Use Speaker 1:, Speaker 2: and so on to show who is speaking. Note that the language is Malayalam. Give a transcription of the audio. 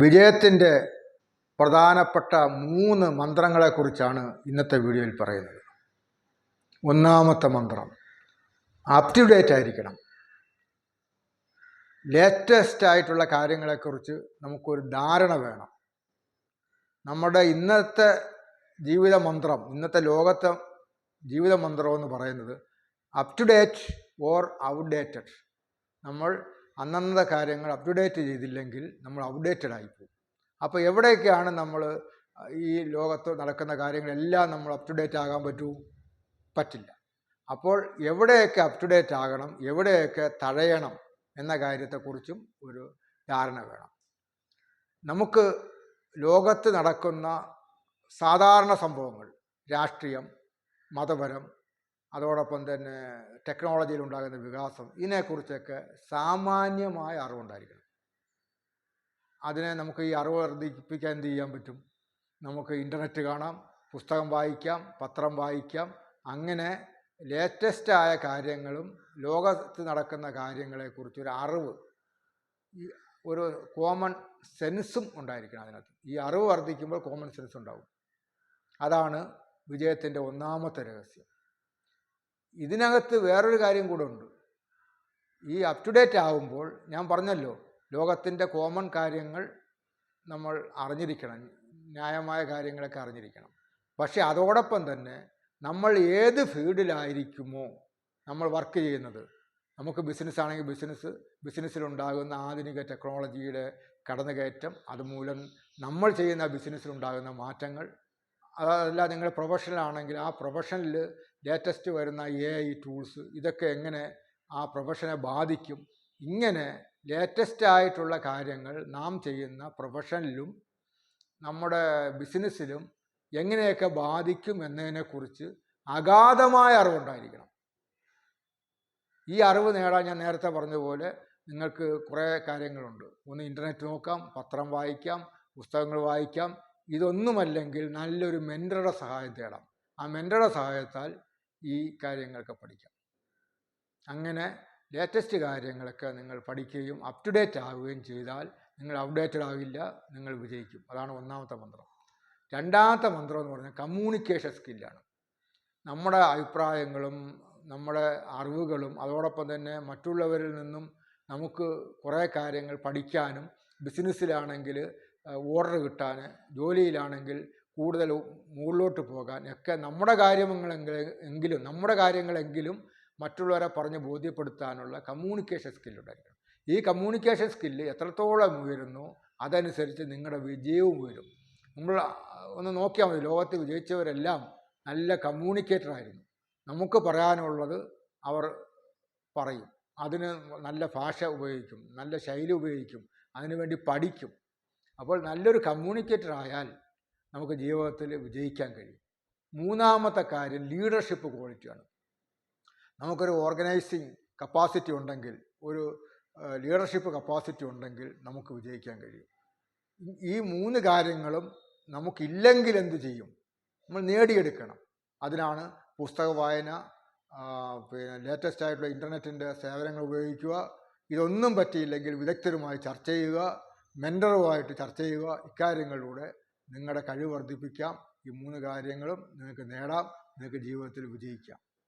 Speaker 1: വിജയത്തിന്റെ പ്രധാനപ്പെട്ട മൂന്ന് മന്ത്രങ്ങളെക്കുറിച്ചാണ് ഇന്നത്തെ വീഡിയോയിൽ പറയുന്നത്. ഒന്നാമത്തെ മന്ത്രം അപ് ടു ഡേറ്റ് ആയിരിക്കണം. ലേറ്റസ്റ്റ് ആയിട്ടുള്ള കാര്യങ്ങളെക്കുറിച്ച് നമുക്കൊരു ധാരണ വേണം. നമ്മുടെ ഇന്നത്തെ ജീവിത മന്ത്രം ഇന്നത്തെ ലോകത്തെ ജീവിത മന്ത്രം എന്ന് പറയുന്നത് up to date or outdated നമ്മൾ അന്നന്നത്തെ കാര്യങ്ങൾ അപ്ഡേറ്റ് ചെയ്തില്ലെങ്കിൽ നമ്മൾ ഔട്ട്ഡേറ്റഡ് ആയിപ്പോകും അപ്പോൾ എവിടെയൊക്കെയാണ് നമ്മൾ ഈ ലോകത്ത് നടക്കുന്ന കാര്യങ്ങളെല്ലാം നമ്മൾ അപ് ടു ഡേറ്റ് ആകാൻ പറ്റൂ? പറ്റില്ല. അപ്പോൾ എവിടെയൊക്കെ അപ് ടു ഡേറ്റ് ആകണം എവിടെയൊക്കെ തഴയണം എന്ന കാര്യത്തെക്കുറിച്ചും ഒരു ധാരണ വേണം. നമുക്ക് ലോകത്ത് നടക്കുന്ന സാധാരണ സംഭവങ്ങൾ രാഷ്ട്രീയം മതപരം അതോടൊപ്പം തന്നെ ടെക്നോളജിയിൽ ഉണ്ടാകുന്ന വികാസം ഇതിനെക്കുറിച്ചൊക്കെ സാമാന്യമായ അറിവുണ്ടായിരിക്കണം. അതിനെ നമുക്ക് ഈ അറിവ് വർദ്ധിപ്പിക്കാൻ എന്ത് ചെയ്യാൻ പറ്റും? നമുക്ക് ഇന്റർനെറ്റ് കാണാം പുസ്തകം വായിക്കാം പത്രം വായിക്കാം. അങ്ങനെ ലേറ്റസ്റ്റായ കാര്യങ്ങളും ലോകത്ത് നടക്കുന്ന കാര്യങ്ങളെക്കുറിച്ച് ഒരു അറിവ് ഒരു കോമൺ സെൻസും ഉണ്ടായിരിക്കണം അതിനകത്ത്. ഈ അറിവ് വർദ്ധിക്കുമ്പോൾ കോമൺ സെൻസ് ഉണ്ടാവും. അതാണ് വിജയത്തിന്റെ ഒന്നാമത്തെ രഹസ്യം. ഇതിനകത്ത് വേറൊരു കാര്യം കൂടെ ഉണ്ട്. ഈ അപ് ടു ഡേറ്റ് ആകുമ്പോൾ ഞാൻ പറഞ്ഞല്ലോ ലോകത്തിന്റെ കോമൺ കാര്യങ്ങൾ നമ്മൾ അറിഞ്ഞിരിക്കണം ന്യായമായ കാര്യങ്ങളൊക്കെ അറിഞ്ഞിരിക്കണം. പക്ഷേ അതോടൊപ്പം തന്നെ നമ്മൾ ഏത് ഫീൽഡിലായിരിക്കുമോ നമ്മൾ വർക്ക് ചെയ്യുന്നത്. നമുക്ക് ബിസിനസ് ആണെങ്കിൽ ബിസിനസ് ബിസിനസ്സിലുണ്ടാകുന്ന ആധുനിക ടെക്നോളജിയുടെ കടന്നുകയറ്റം അതുമൂലം നമ്മൾ ചെയ്യുന്ന ബിസിനസ്സിലുണ്ടാകുന്ന മാറ്റങ്ങൾ അതല്ല നിങ്ങൾ പ്രൊഫഷണൽ ആണെങ്കിൽ ആ പ്രൊഫഷനിൽ ലേറ്റസ്റ്റ് വരുന്ന എ ഐ ടൂൾസ് ഇതൊക്കെ എങ്ങനെ ആ പ്രൊഫഷനെ ബാധിക്കും? ഇങ്ങനെ ലേറ്റസ്റ്റ് ആയിട്ടുള്ള കാര്യങ്ങൾ നാം ചെയ്യുന്ന പ്രൊഫഷനിലും നമ്മുടെ ബിസിനസ്സിലും എങ്ങനെയൊക്കെ ബാധിക്കും എന്നതിനെക്കുറിച്ച് അഗാധമായ അറിവുണ്ടായിരിക്കണം. ഈ അറിവ് നേടാൻ ഞാൻ നേരത്തെ പറഞ്ഞതുപോലെ പോലെ നിങ്ങൾക്ക് കുറേ കാര്യങ്ങളുണ്ട്. ഒന്ന് ഇന്റർനെറ്റ് നോക്കാം പത്രം വായിക്കാം പുസ്തകങ്ങൾ വായിക്കാം ഇതൊന്നുമല്ലെങ്കിൽ നല്ലൊരു മെന്ററുടെ സഹായം തേടാം. ആ മെന്ററുടെ സഹായത്താൽ ഈ കാര്യങ്ങളൊക്കെ പഠിക്കാം. അങ്ങനെ ലേറ്റസ്റ്റ് കാര്യങ്ങളൊക്കെ നിങ്ങൾ പഠിക്കുകയും അപ് ടു ഡേറ്റ് ആവുകയും ചെയ്താൽ നിങ്ങൾ അപ്ഡേറ്റഡ് ആവില്ല നിങ്ങൾ വിജയിക്കും. അതാണ് ഒന്നാമത്തെ മന്ത്രം. രണ്ടാമത്തെ മന്ത്രം എന്ന് പറഞ്ഞാൽ കമ്മ്യൂണിക്കേഷൻ സ്കില്ലാണ് നമ്മുടെ അഭിപ്രായങ്ങളും നമ്മുടെ അറിവുകളും അതോടൊപ്പം തന്നെ മറ്റുള്ളവരിൽ നിന്നും നമുക്ക് കുറേ കാര്യങ്ങൾ പഠിക്കാനും ബിസിനസ്സിലാണെങ്കിൽ ഓർഡർ കിട്ടാൻ ജോലിയിലാണെങ്കിൽ കൂടുതൽ മുകളിലോട്ട് പോകാൻ ഒക്കെ നമ്മുടെ കാര്യങ്ങളെങ്കിലും നമ്മുടെ കാര്യങ്ങളെങ്കിലും മറ്റുള്ളവരെ പറഞ്ഞ് ബോധ്യപ്പെടുത്താനുള്ള കമ്മ്യൂണിക്കേഷൻ സ്കില്ലുണ്ടായിരിക്കണം ഈ കമ്മ്യൂണിക്കേഷൻ സ്കില്ല് എത്രത്തോളം ഉയരുന്നു അതനുസരിച്ച് നിങ്ങളുടെ വിജയവും ഉയരും. നമ്മൾ ഒന്ന് നോക്കിയാൽ മതി ലോകത്ത് വിജയിച്ചവരെല്ലാം നല്ല കമ്മ്യൂണിക്കേറ്റർ ആയിരുന്നു. നമുക്ക് പറയാനുള്ളത് അവർ പറയും. അതിന് നല്ല ഭാഷ ഉപയോഗിക്കും നല്ല ശൈലി ഉപയോഗിക്കും അതിനുവേണ്ടി പഠിക്കും. അപ്പോൾ നല്ലൊരു കമ്മ്യൂണിക്കേറ്റർ ആയാൽ നമുക്ക് ജീവിതത്തിൽ വിജയിക്കാൻ കഴിയും. മൂന്നാമത്തെ കാര്യം ലീഡർഷിപ്പ് ക്വാളിറ്റിയാണ് നമുക്കൊരു ഓർഗനൈസിങ് കപ്പാസിറ്റി ഉണ്ടെങ്കിൽ ഒരു ലീഡർഷിപ്പ് കപ്പാസിറ്റി ഉണ്ടെങ്കിൽ നമുക്ക് വിജയിക്കാൻ കഴിയും. ഈ മൂന്ന് കാര്യങ്ങളും നമുക്കില്ലെങ്കിൽ എന്ത് ചെയ്യും? നമ്മൾ നേടിയെടുക്കണം. അതിനാണ് പുസ്തക വായന പിന്നെ ലേറ്റസ്റ്റ് ആയിട്ടുള്ള ഇന്റർനെറ്റിന്റെ സേവനങ്ങൾ ഉപയോഗിക്കുക. ഇതൊന്നും പറ്റിയില്ലെങ്കിൽ വിദഗ്ധരുമായി ചർച്ച ചെയ്യുക. മെന്ററുമായിട്ട് ചർച്ച ചെയ്യുക ഇക്കാര്യങ്ങളിലൂടെ നിങ്ങളുടെ കഴിവ് വർദ്ധിപ്പിക്കാം ഈ മൂന്ന് കാര്യങ്ങളും നിങ്ങൾക്ക് നേടാം നിങ്ങൾക്ക് ജീവിതത്തിൽ വിജയിക്കാം.